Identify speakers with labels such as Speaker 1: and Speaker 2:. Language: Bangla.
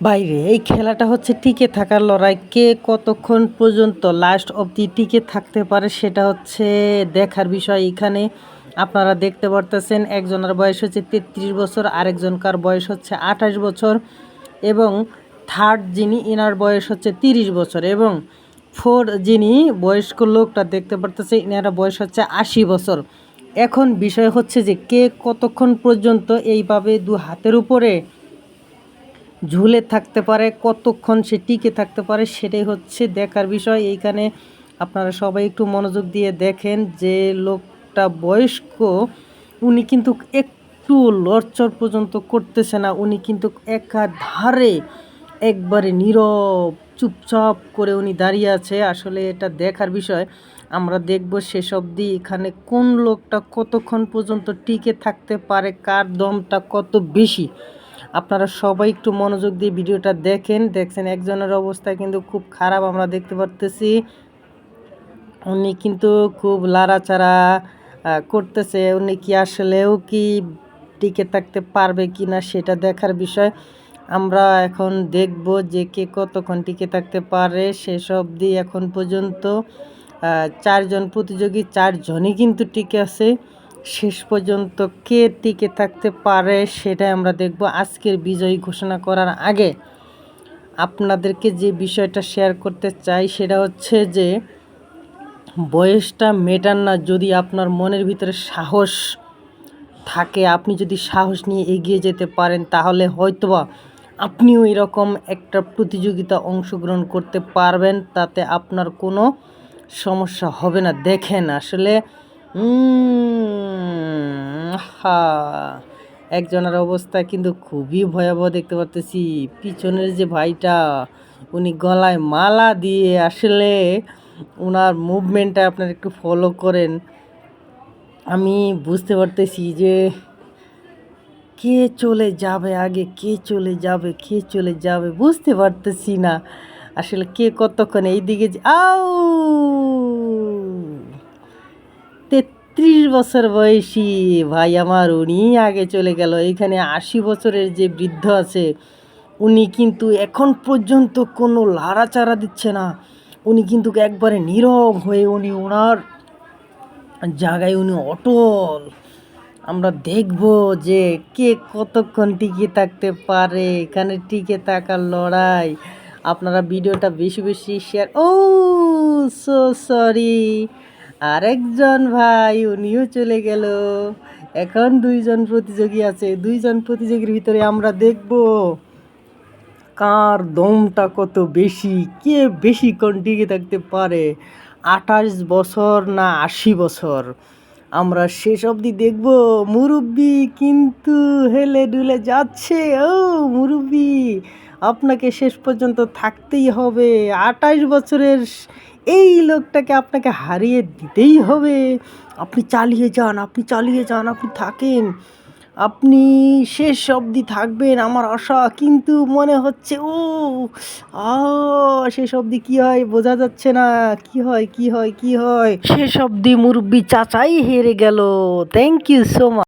Speaker 1: বাইরে, এই খেলাটা হচ্ছে টিকে থাকার লড়াই। কে কতক্ষণ পর্যন্ত লাস্ট অবধি টিকে থাকতে পারে সেটা হচ্ছে দেখার বিষয়। এখানে আপনারা দেখতে পারতেছেন, একজনের বয়স হচ্ছে তেত্রিশ বছর, আরেকজনকার বয়স হচ্ছে আঠাশ বছর এবং থার্ড যিনি, ইনার বয়স হচ্ছে তিরিশ বছর এবং ফোর যিনি, বয়স্ক লোকটা দেখতে পারতেছে, ইনারা বয়স হচ্ছে আশি বছর। এখন বিষয় হচ্ছে যে কে কতক্ষণ পর্যন্ত এইভাবে দু হাতের উপরে ঝুলে থাকতে পারে, কতক্ষণ সে টিকে থাকতে পারে সেটাই হচ্ছে দেখার বিষয়। এইখানে আপনারা সবাই একটু মনোযোগ দিয়ে দেখেন যে লোকটা বয়স্ক, উনি কিন্তু একটু লড়চড় পর্যন্ত করতেছে না, উনি কিন্তু একাধারে একবারে নীরব, চুপচাপ করে উনি দাঁড়িয়ে আছে। আসলে এটা দেখার বিষয়, আমরা দেখব শেষ অবধি এখানে কোন লোকটা কতক্ষণ পর্যন্ত টিকে থাকতে পারে, কার দমটা কত বেশি। আপনারা সবাই একটু মনোযোগ দিয়ে ভিডিওটা দেখেন। দেখছেন একজনের অবস্থা কিন্তু খুব খারাপ, আমরা দেখতে পারতেছি। উনি কিন্তু খুব লাড়াচাড়া করতেছে। উনি কি আসলেও কি টিকে থাকতে পারবে কি না সেটা দেখার বিষয়। আমরা এখন দেখব যে কে কতক্ষণ টিকে থাকতে পারে সেসব দিয়ে এখন পর্যন্ত চারজন প্রতিযোগী, চারজনই কিন্তু টিকে আছে। শেষ পর্যন্ত কে টিকে থাকতে পারে সেটাই আমরা দেখব আজকের বিজয়ী ঘোষণা করার আগে। আপনাদেরকে যে বিষয়টা শেয়ার করতে চাই সেটা হচ্ছে যে, বয়সটা মেটান না যদি আপনার মনের ভিতরে সাহস থাকে, আপনি যদি সাহস নিয়ে এগিয়ে যেতে পারেন, তাহলে হয়তোবা আপনিও এরকম একটা প্রতিযোগিতা অংশগ্রহণ করতে পারবেন, তাতে আপনার কোনো সমস্যা হবে না। দেখেন, আসলে হা একজনের অবস্থা কিন্তু খুবই ভয়াবহ দেখতে পাচ্তেছি পিছনের যে ভাইটা, উনি গলায় মালা দিয়ে আসলে ওনার মুভমেন্টটা আপনার একটু ফলো করেন। আমি বুঝতে পারতেছি যে কে চলে যাবে আগে, কে চলে যাবে, কে চলে যাবে বুঝতে পারতেছি না। আসলে কে কতক্ষণ এই দিকে আও তেত্রিশ বছর বয়সী ভাই আমার, উনি আগে চলে গেল। এখানে আশি বছরের যে বৃদ্ধ আছে, উনি কিন্তু এখন পর্যন্ত কোনো লাড়াচাড়া দিচ্ছে না। উনি কিন্তু একবারে নীরব হয়ে উনি ওনার জায়গায় উনি অটল। আমরা দেখব যে কে কতক্ষণ টিকে থাকতে পারে, এখানে টিকে থাকার লড়াই। আপনারা ভিডিওটা বেশি বেশি শেয়ার ও সো সরি আরেকজন ভাই, উনিও চলে গেল। এখন দুইজন প্রতিযোগী আছে। দুইজন প্রতিযোগীর ভিতরে আমরা দেখব কার দমটা কত বেশি, কে বেশি টিকে থাকতে পারে। আঠাশ বছর না আশি বছর? আমরা শেষ অবধি দেখব। মুরব্বি কিন্তু হেলে ডুলে যাচ্ছে। ও, মুরব্বি, আপনাকে শেষ পর্যন্ত থাকতেই হবে। আঠাশ বছরের এই লোকটাকে আপনাকে হারিয়ে দিতেই হবে। আপনি চালিয়ে যান, আপনি চালিয়ে যান, আপনি থাকেন। আপনি শেষ অবধি থাকবেন আমার আশা, কিন্তু মনে হচ্ছে, ও, আ, শেষ অবধি কী হয় বোঝা যাচ্ছে না। কি হয় কি হয় কি হয়? শেষ অবধি মুরব্বী চাচাই হেরে গেল। Thank you so much